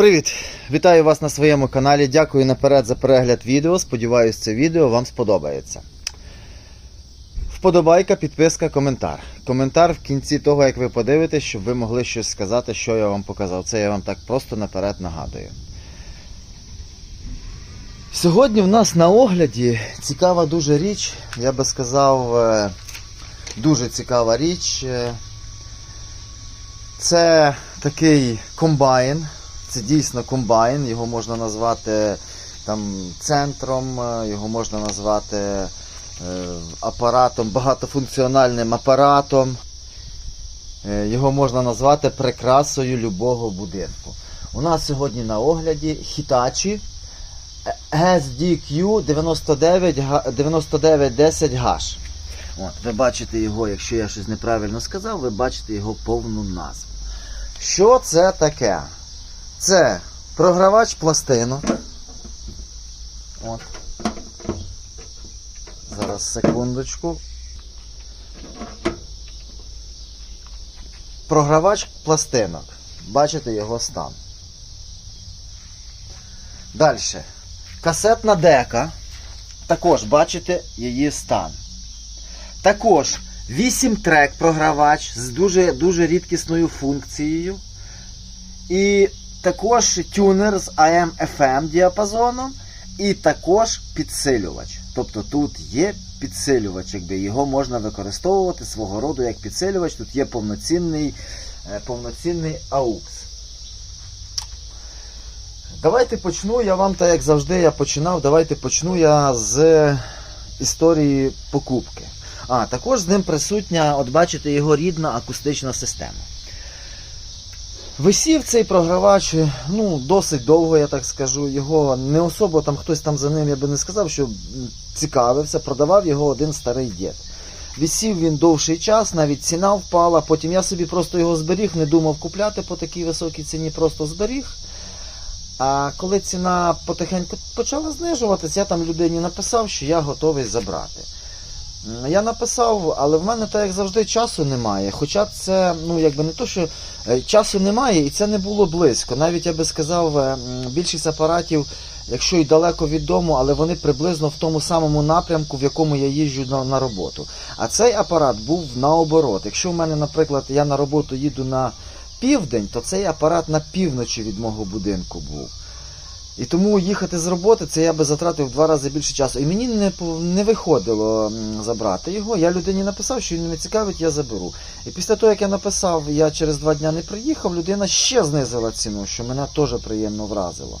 Привіт! Вітаю вас на своєму каналі. Дякую наперед за перегляд відео. Сподіваюсь, це відео вам сподобається. Вподобайка, підписка, коментар. Коментар в кінці того, як ви подивитесь, щоб ви могли щось сказати, що я вам показав. Це я вам так просто наперед нагадую. Сьогодні в нас на огляді цікава дуже річ. Я би сказав, е, дуже цікава річ. Е, Це такий комбайн. Це дійсно комбайн, його можна назвати там центром, е, його можна назвати е, апаратом, багатофункціональним апаратом. Е, Його можна назвати прикрасою любого будинку. У нас сьогодні на огляді Hitachi SDQ 9910 h От, ви бачите його, якщо я щось неправильно сказав, ви бачите його повну назву. Що це таке? Це програвач пластинок. От. Зараз секундочку. Програвач пластинок. Бачите його стан. Далі. Касетна дека. Також бачите її стан. Також 8 трек програвач з дуже, дуже рідкісною функцією. І також тюнер з AM-FM діапазоном, і також підсилювач. Тобто тут є підсилювач, якби його можна використовувати свого роду як підсилювач. Тут є повноцінний, е, повноцінний AUX. Давайте почну я вам, так як завжди я починав, давайте почну я з історії покупки. А, також з ним присутня, от бачите, його рідна акустична система. Висів цей програвач ну, досить довго, я так скажу. Його не особо там хтось там за ним, я би не сказав, що цікавився, продавав його один старий дід. Висів він довший час, навіть ціна впала. Потім я собі просто його зберіг, не думав купляти по такій високій ціні, просто зберіг. А коли ціна потихеньку почала знижуватись, я там людині написав, що я готовий забрати. Я написав, але в мене так як завжди часу немає. Хоча це, ну якби не то, що е, часу немає, і це не було близько. Навіть я би сказав, е, більшість апаратів, якщо й далеко від дому, але вони приблизно в тому самому напрямку, в якому я їжджу на, на роботу. А цей апарат був наоборот. Якщо в мене, наприклад, я на роботу їду на південь, то цей апарат на півночі від мого будинку був. І тому їхати з роботи, це я би затратив в два рази більше часу. І мені не, не виходило забрати його. Я людині написав, що він мене цікавить, я заберу. І після того, як я написав, я через два дня не приїхав, людина ще знизила ціну, що мене теж приємно вразило.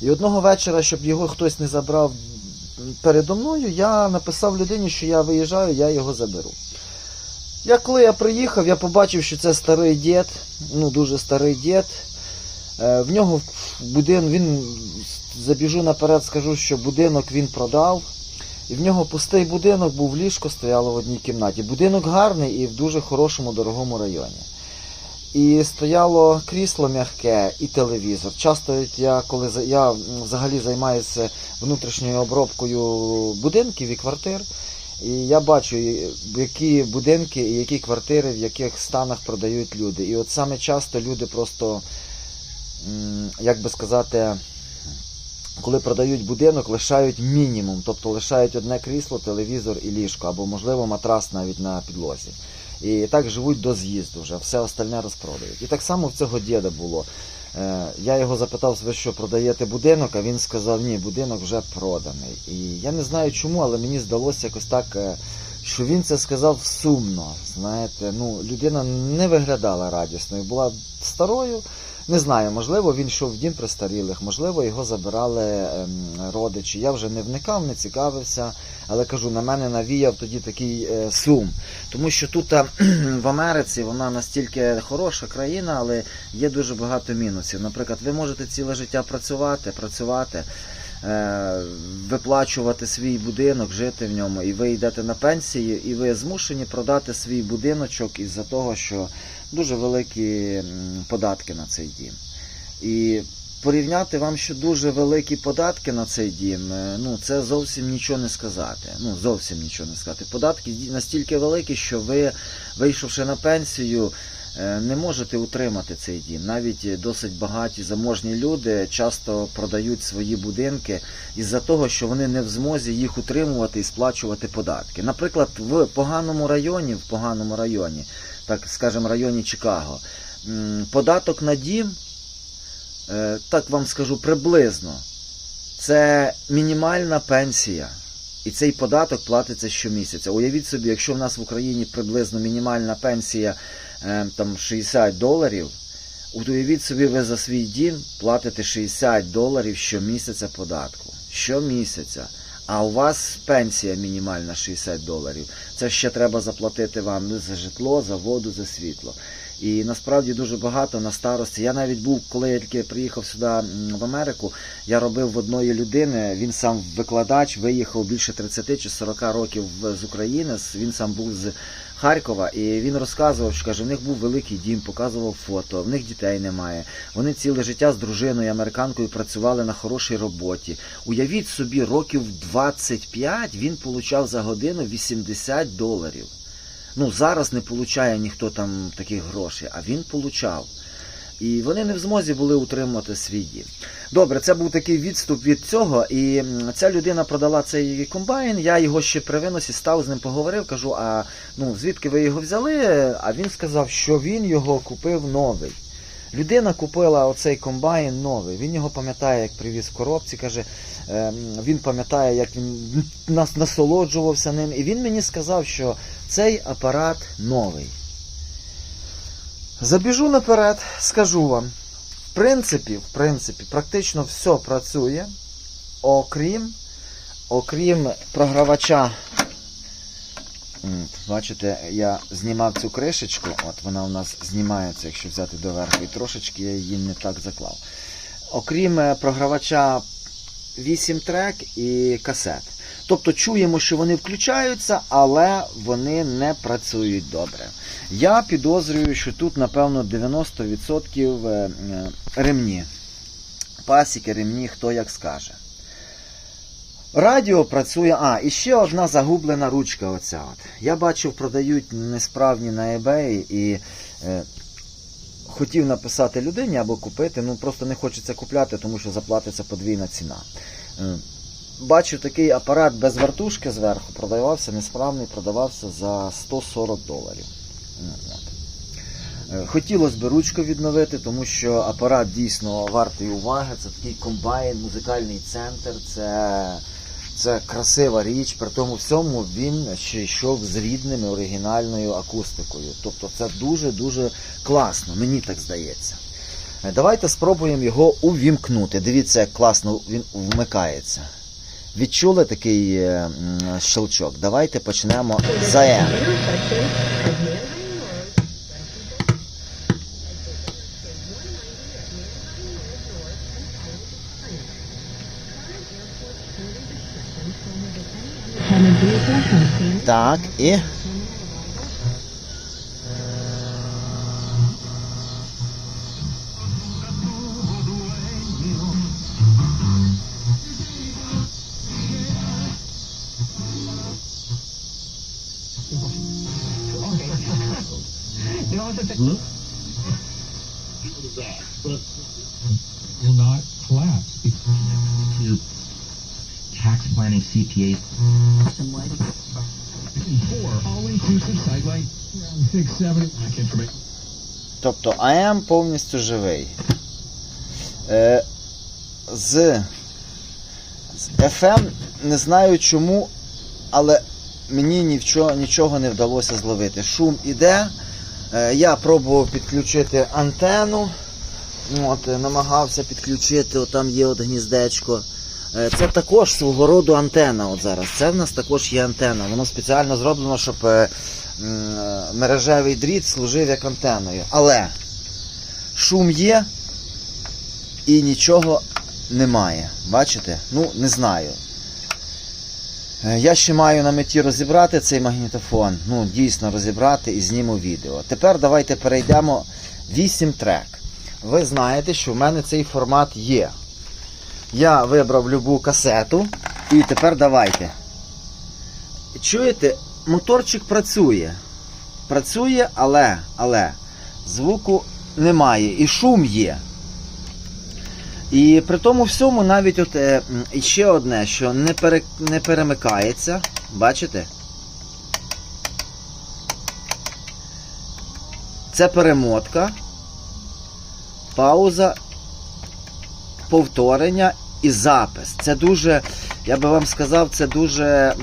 І одного вечора, щоб його хтось не забрав передо мною, я написав людині, що я виїжджаю, я його заберу. Я коли я приїхав, я побачив, що це старий дід, ну дуже старий дід. Е, В нього будинок, він забіжу наперед, скажу, що будинок він продав. І в нього пустий будинок, був ліжко, стояло в одній кімнаті. Будинок гарний і в дуже хорошому, дорогому районі. І стояло крісло м'яке і телевізор. Часто я, коли я взагалі займаюся внутрішньою обробкою будинків і квартир, і я бачу, які будинки і які квартири, в яких станах продають люди. І от саме часто люди просто, як би сказати, коли продають будинок, лишають мінімум, тобто лишають одне крісло, телевізор і ліжко, або, можливо, матрас навіть на підлозі. І так живуть до з'їзду вже, все остальне розпродають. І так само в цього діда було. Е, Я його запитав, ви що продаєте будинок, а він сказав, ні, будинок вже проданий. І я не знаю чому, але мені здалося якось так, е, що він це сказав сумно. Знаєте, ну, людина не виглядала радісною, була старою. Не знаю, можливо, він йшов в дім престарілих, можливо, його забирали ем, родичі. Я вже не вникав, не цікавився, але кажу, на мене навіяв тоді такий е, сум. Тому що тут е, в Америці вона настільки хороша країна, але є дуже багато мінусів. Наприклад, ви можете ціле життя працювати, працювати, е, виплачувати свій будинок, жити в ньому, і ви йдете на пенсію, і ви змушені продати свій будиночок із-за того, що дуже великі податки на цей дім. І порівняти вам, що дуже великі податки на цей дім, е, ну це зовсім нічого не сказати. Ну зовсім нічого не сказати. Податки настільки великі, що ви, вийшовши на пенсію, е, не можете утримати цей дім. Навіть досить багаті заможні люди часто продають свої будинки із-за того, що вони не в змозі їх утримувати і сплачувати податки. Наприклад, в поганому районі, в поганому районі, так скажемо, районі Чикаго, податок на дім, е, так вам скажу, приблизно, це мінімальна пенсія. І цей податок платиться щомісяця. Уявіть собі, якщо в нас в Україні приблизно мінімальна пенсія е, там 60 доларів, уявіть собі, ви за свій дім платите 60 доларів щомісяця податку. Щомісяця. А у вас пенсія мінімальна 60 доларів. Це ще треба заплатити вам за житло, за воду, за світло. І насправді дуже багато на старості. Я навіть був, коли я тільки приїхав сюди в Америку, я робив в одної людини. Він сам викладач, виїхав більше 30 чи 40 років з України. Він сам був з Харкова, і він розказував, що каже, в них був великий дім, показував фото, в них дітей немає. Вони ціле життя з дружиною американкою працювали на хорошій роботі. Уявіть собі, років 25 він получав за годину 80 доларів. Ну, зараз не получає ніхто там таких грошей, а він получав. І вони не в змозі були утримувати свій дім. Добре, це був такий відступ від цього. І ця людина продала цей комбайн. Я його ще при виносі став з ним поговорив. Кажу, а ну звідки ви його взяли? А він сказав, що він його купив новий. Людина купила оцей комбайн новий. Він його пам'ятає, як привіз в коробці. Каже, ем, він пам'ятає, як він нас насолоджувався ним. І він мені сказав, що цей апарат новий. Забіжу наперед, скажу вам. В принципі, в принципі, практично все працює, окрім, окрім програвача. Бачите, я знімав цю кришечку, от вона у нас знімається, якщо взяти доверху, і трошечки я її не так заклав. Окрім е, програвача 8 трек і касет. Тобто чуємо, що вони включаються, але вони не працюють добре. Я підозрюю, що тут, напевно, 90% е, е, ремні. Пасіки, ремні, хто як скаже. Радіо працює. А, і ще одна загублена ручка. Оця от. Я бачив, продають несправні на eBay і е, хотів написати людині або купити, ну просто не хочеться купляти, тому що заплатиться подвійна ціна. Е, Бачу такий апарат без вертушки зверху, продавався несправний, продавався за 140 доларів. Ну. Е, Хотілося б ручку відновити, тому що апарат дійсно вартий уваги. Це такий комбайн, музикальний центр, це, це красива річ. При тому всьому він ще йшов з рідними оригінальною акустикою. Тобто це дуже-дуже класно, мені так здається. Е, Давайте спробуємо його увімкнути. Дивіться, як класно він вмикається. Відчули такий е, щелчок? Давайте почнемо за М. Так, і. Look. But will not collapse. because to tax planning CPA Four all-inclusive around six, seven. Тобто АМ повністю живий. Е, з, з FM не знаю чому, але мені нічого, нічого не вдалося зловити. Шум іде. Е, я пробував підключити антенну. От, е, намагався підключити, от там є от гніздечко. Е, Це також свого роду антенна. От зараз. Це в нас також є антенна. Воно спеціально зроблено, щоб мережевий дріт служив як антенною. Але шум є і нічого немає. Бачите? Ну, не знаю. Е, Я ще маю на меті розібрати цей магнітофон. Ну, дійсно розібрати і зніму відео. Тепер давайте перейдемо 8 трек. Ви знаєте, що в мене цей формат є. Я вибрав любу касету і тепер давайте. Чуєте, моторчик працює. Працює, але, але звуку немає, і шум є. І при тому всьому навіть от, е, ще одне, що не, пере, не перемикається. Бачите? Це перемотка, пауза, повторення і запис. Це дуже, я би вам сказав, це дуже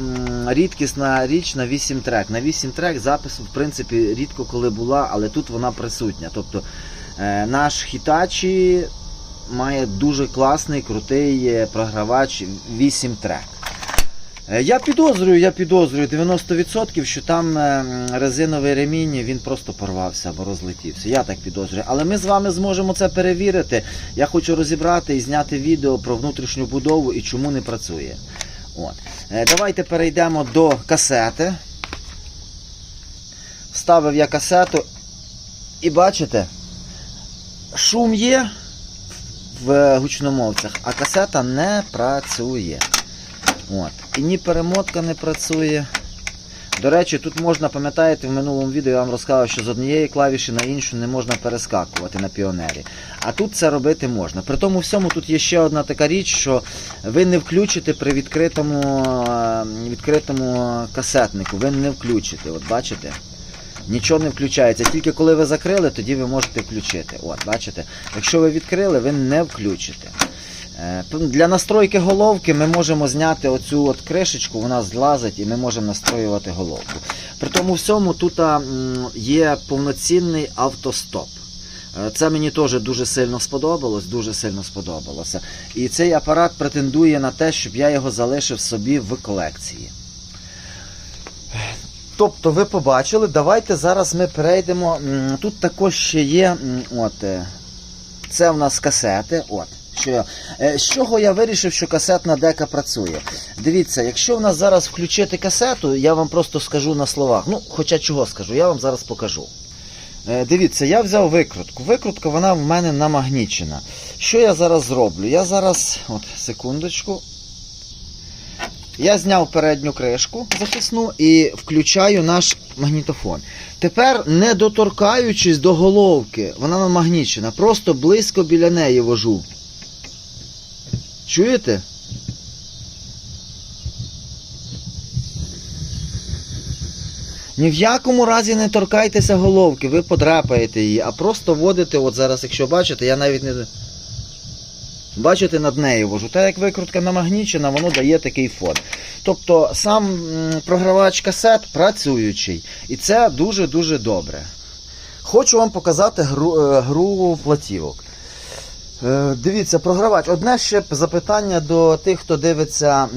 рідкісна річ на 8 трек. На 8 трек запису, в принципі, рідко коли була, але тут вона присутня. Тобто е, наш Hitachi має дуже класний, крутий е, програвач 8 трек. Е, Я підозрюю, я підозрюю 90%, що там е, резиновий ремінь він просто порвався або розлетівся. Я так підозрюю. Але ми з вами зможемо це перевірити. Я хочу розібрати і зняти відео про внутрішню будову і чому не працює. От. Давайте перейдемо до касети. Вставив я касету і бачите, шум є в гучномовцях, а касета не працює. От. І ні перемотка не працює. До речі, тут можна, пам'ятаєте, в минулому відео я вам розказав, що з однієї клавіші на іншу не можна перескакувати на піонері. А тут це робити можна. При тому всьому тут є ще одна така річ, що ви не включите при відкритому, е, відкритому касетнику. Ви не включите. От бачите? Нічого не включається. Тільки коли ви закрили, тоді ви можете включити. От, бачите? Якщо ви відкрили, ви не включите. Е, Для настройки головки ми можемо зняти оцю от кришечку, вона злазить і ми можемо настроювати головку. При тому всьому тут є повноцінний автостоп. Е, Це мені теж дуже сильно сподобалось, дуже сильно сподобалося. І цей апарат претендує на те, щоб я його залишив собі в колекції. Тобто ви побачили, давайте зараз ми перейдемо. Тут також ще є. От, е, це в нас касети. От, що е, з чого я вирішив, що касетна дека працює? Дивіться, якщо в нас зараз включити касету, я вам просто скажу на словах. Ну, хоча чого скажу, я вам зараз покажу. Е, Дивіться, я взяв викрутку. Викрутка вона в мене намагнічена. Що я зараз зроблю? Я зараз, от, секундочку. Я зняв передню кришку захисну і включаю наш магнітофон. Тепер, не доторкаючись до головки, вона намагнічена, просто близько біля неї вожу. Чуєте? Ні в якому разі не торкайтеся головки, ви подрапаєте її, а просто водите, от зараз, якщо бачите, я навіть не. Бачите, над нею вожу. Та як викрутка намагнічена, воно дає такий фон. Тобто сам програвач касет працюючий. І це дуже-дуже добре. Хочу вам показати гру, е, гру платівок. Е, Дивіться, програвач. Одне ще запитання до тих, хто дивиться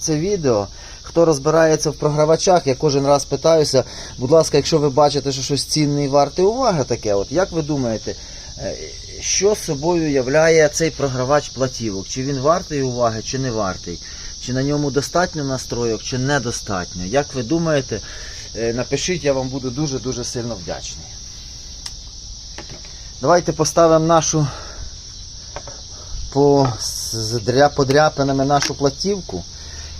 це відео. Хто розбирається в програвачах, я кожен раз питаюся, будь ласка, якщо ви бачите, що щось цінне і варте уваги таке, от як ви думаєте, е, що собою являє цей програвач платівок? Чи він вартий уваги, чи не вартий? Чи на ньому достатньо настройок, чи недостатньо? Як ви думаєте, е, напишіть, я вам буду дуже-дуже сильно вдячний. Давайте поставимо нашу по, з дря, подряпинами нашу платівку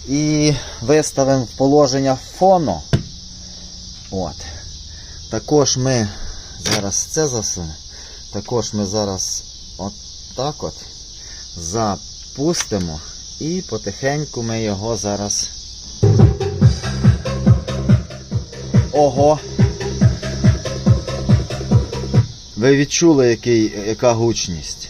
і виставимо в положення фону. От. Також ми зараз це засунемо. Також ми зараз от от запустимо і потихеньку ми його зараз. Ого! Ви відчули, який, яка гучність?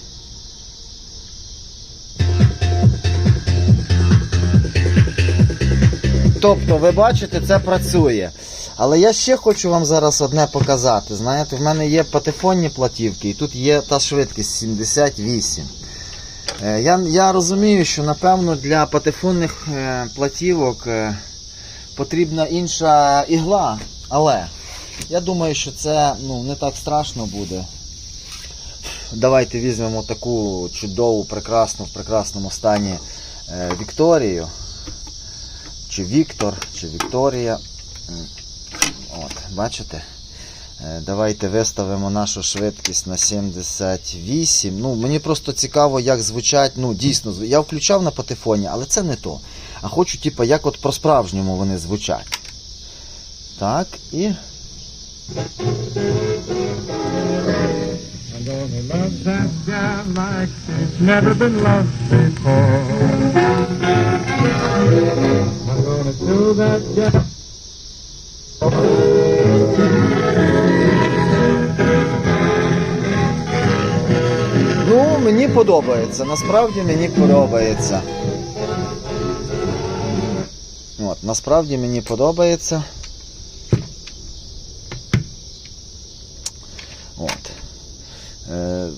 Тобто, ви бачите, це працює. Але я ще хочу вам зараз одне показати. Знаєте, в мене є патефонні платівки, і тут є та швидкість 78. Е, Я, я розумію, що напевно для патефонних е, платівок е, потрібна інша ігла, але я думаю, що це ну, не так страшно буде. Давайте візьмемо таку чудову, прекрасну, в прекрасному стані Вікторію. Чи Віктор, чи Вікторія. От, бачите? Е, Давайте виставимо нашу швидкість на 78. Ну, мені просто цікаво, як звучать. Ну, дійсно, я включав на патефоні, але це не то. А хочу, типу, як от по-справжньому вони звучать. Так, і I'm мені подобається. Насправді мені подобається. От, насправді мені подобається. От. Е,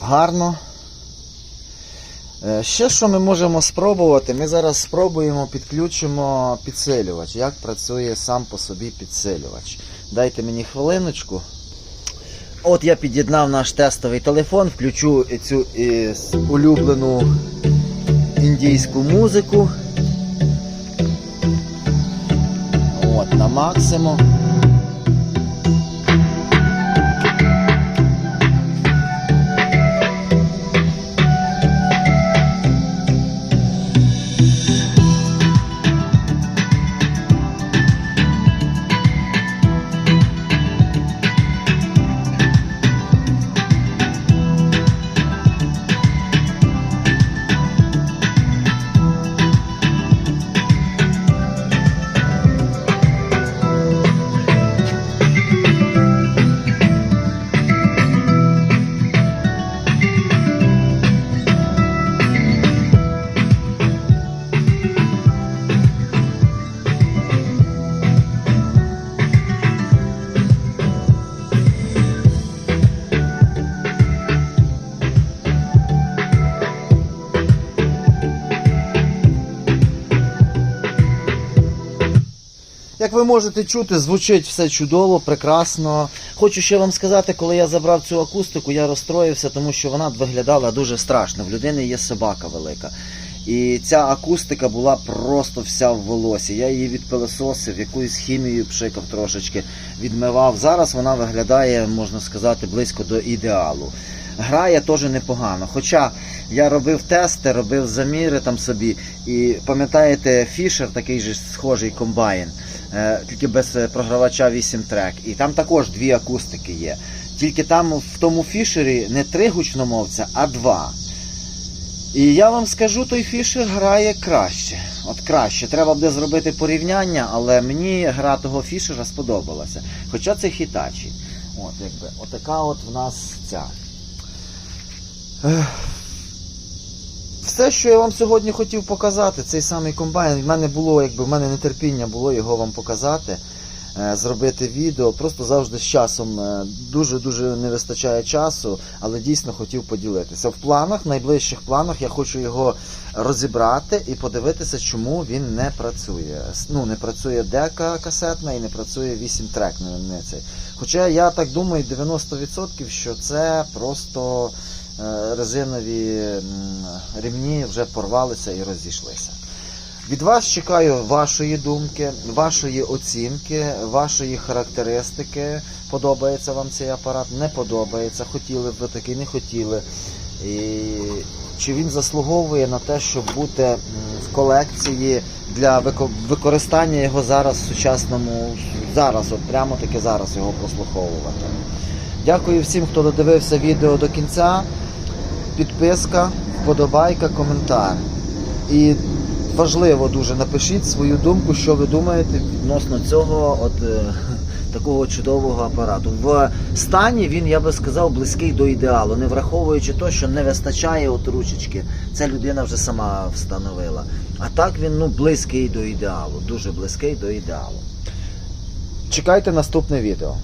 гарно. Е, ще що ми можемо спробувати? Ми зараз спробуємо підключимо підсилювач. Як працює сам по собі підсилювач. Дайте мені хвилиночку. От я під'єднав наш тестовий телефон, включу цю е, улюблену індійську музику. От, на максимум. Як ви можете чути, звучить все чудово, прекрасно. Хочу ще вам сказати, коли я забрав цю акустику, я розстроївся, тому що вона виглядала дуже страшно. В людини є собака велика. І ця акустика була просто вся в волосі. Я її відпилососив, якоюсь хімією пшикав трошечки, відмивав. Зараз вона виглядає, можна сказати, близько до ідеалу. Грає теж непогано. Хоча я робив тести, робив заміри там собі. І пам'ятаєте, Фішер, такий же схожий комбайн, тільки без е, програвача 8 трек. І там також дві акустики є. Тільки там в тому фішері не три гучномовця, а два. І я вам скажу, той фішер грає краще. От краще. Треба буде зробити порівняння, але мені гра того фішера сподобалася. Хоча це хітачі. От, якби, отака от в нас ця. Все, що я вам сьогодні хотів показати, цей самий комбайн, в мене було, якби в мене нетерпіння було його вам показати, е, зробити відео. Просто завжди з часом дуже-дуже не вистачає часу, але дійсно хотів поділитися. В планах, найближчих планах, я хочу його розібрати і подивитися, чому він не працює. Ну, не працює дека касетна і не працює 8 трек. Не, не. Хоча я так думаю, 90% що це просто резинові м, ремні вже порвалися і розійшлися. Від вас чекаю вашої думки, вашої оцінки, вашої характеристики. Подобається вам цей апарат, не подобається, хотіли б ви такий, не хотіли. І чи він заслуговує на те, щоб бути в колекції для використання його зараз в сучасному, зараз, от прямо таки зараз його прослуховувати. Дякую всім, хто додивився відео до кінця. Підписка, вподобайка, коментар. І важливо дуже напишіть свою думку, що ви думаєте відносно цього от, е, такого чудового апарату. В стані він, я би сказав, близький до ідеалу, не враховуючи те, що не вистачає от ручечки. Це людина вже сама встановила. А так він ну, близький до ідеалу, дуже близький до ідеалу. Чекайте наступне відео.